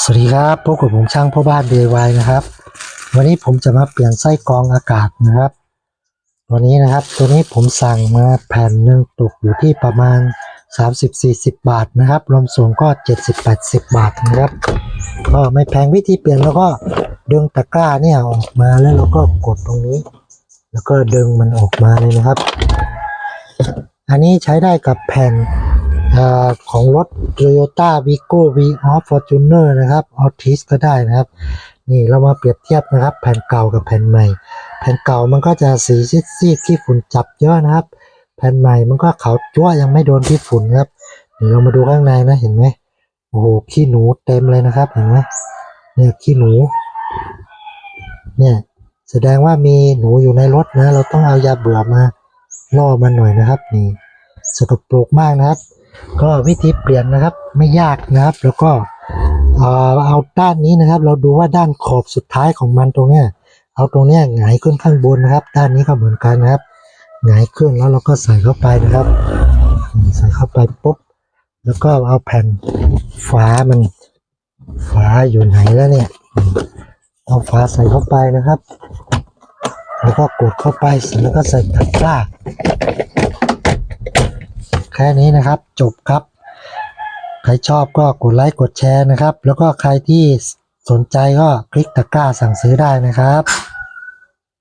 สวัสดีครับพบกับผมช่างพ่อบ้าน DIY นะครับ วันนี้ผมจะมาเปลี่ยนไส้กรองอากาศนะครับตัวนี้นะครับตัวนี้ผมสั่งมาแผ่นหนึ่งตกอยู่ที่ประมาณ 30-40 บาทนะครับรวมส่งก็ 70-80 บาทนะครับก็ไม่แพงวิธีเปลี่ยนแล้วก็ดึงตะกร้าเนี่ยออกมาแล้วเราก็กดตรงนี้ แล้วก็ดึงมันออกมาเลยนะครับ อันนี้ใช้ได้กับแผ่น ของรถ Toyota Vigo v o f Fortuner นะครับ Altis ก็ได้นะครับ นี่เรามาเปรียบเทียบนะครับ แผ่นเก่ากับแผ่นใหม่ แผ่นเก่ามันก็จะสีซีดๆที่ฝุ่นจับเยอะนะครับ แผ่นใหม่มันก็ขาวจั่วยังไม่โดนที่ฝุ่นครับเดี๋ยวเรามาดูข้างในนะเห็นไหมโอ้โหขี้หนูเต็มเลยนะครับเห็นไหมเนี่ยขี้หนู เนี่ยแสดงว่ามีหนูอยู่ในรถนะ เราต้องเอายาเบื่อมาล่อมันหน่อยนะครับ นี่สกปรกมากนะครับ ก็วิธีเปลี่ยนนะครับไม่ยากนะครับ แล้วก็เอาด้านนี้นะครับ เราดูว่าด้านขอบสุดท้ายของมันตรงเนี้ยเอาตรงเนี้ยหงายขึ้นข้างบนนะครับ ด้านนี้ก็เหมือนกันนะครับหงายขึ้นแล้วเราก็ใส่เข้าไปนะครับ ใส่เข้าไปปุ๊บแล้วก็เอาแผ่นฝามันฝาอยู่ไหนแล้วเนี่ย เอาฝาใส่เข้าไปนะครับ แล้วก็กดเข้าไปแล้วก็ใส่ตะกร้า ค่นี้นะครับ จบครับ ใครชอบก็กดไลค์กดแชร์นะครับ แล้วก็ใครที่สนใจก็คลิกตะกร้าสั่งซื้อได้นะครับ